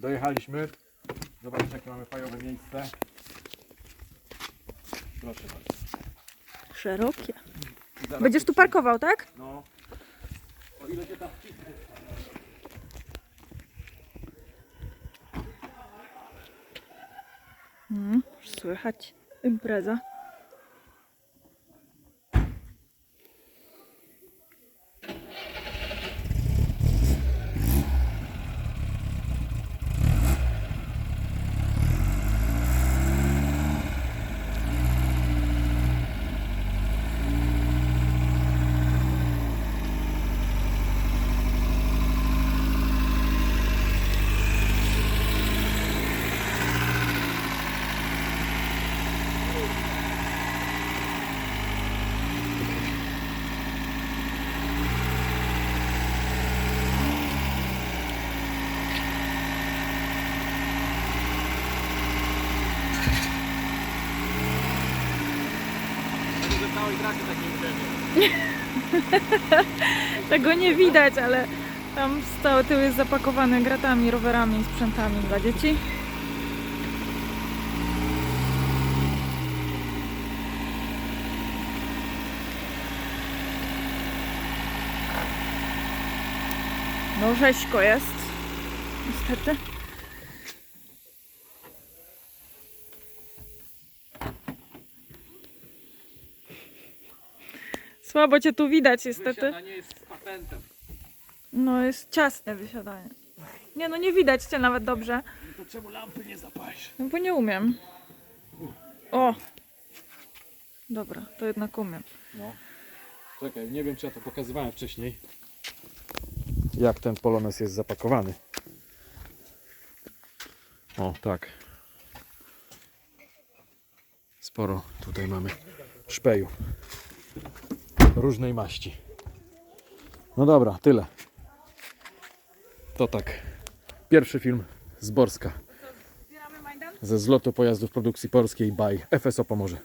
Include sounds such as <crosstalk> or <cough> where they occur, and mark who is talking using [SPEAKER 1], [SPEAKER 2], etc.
[SPEAKER 1] Dojechaliśmy. Zobaczcie jakie mamy fajowe miejsce. Proszę bardzo.
[SPEAKER 2] Szerokie.
[SPEAKER 1] Zaraz
[SPEAKER 2] Będziesz tu parkował, tak?
[SPEAKER 1] No. O ile się tam wcisnę.
[SPEAKER 2] Mm, słychać impreza.
[SPEAKER 1] Całej trasy takie imprezy. <laughs>
[SPEAKER 2] Tego nie widać, ale tam cały tył jest zapakowany gratami, rowerami sprzętami dla dzieci. No rzeźko jest. Niestety. Słabo cię tu widać niestety.
[SPEAKER 1] Wysiadanie jest z patentem.
[SPEAKER 2] No jest ciasne wysiadanie. Nie no nie widać cię nawet dobrze.
[SPEAKER 1] No to czemu lampy nie zapalisz?
[SPEAKER 2] No bo nie umiem. O! Dobra, to jednak umiem.
[SPEAKER 1] No. Czekaj, nie wiem czy ja to pokazywałem wcześniej. Jak ten polones jest zapakowany. O, tak. Sporo tutaj mamy szpeju. Różnej maści. No dobra, tyle. To tak. Pierwszy film z Borska. Ze zlotu pojazdów produkcji polskiej by FSO Pomorze.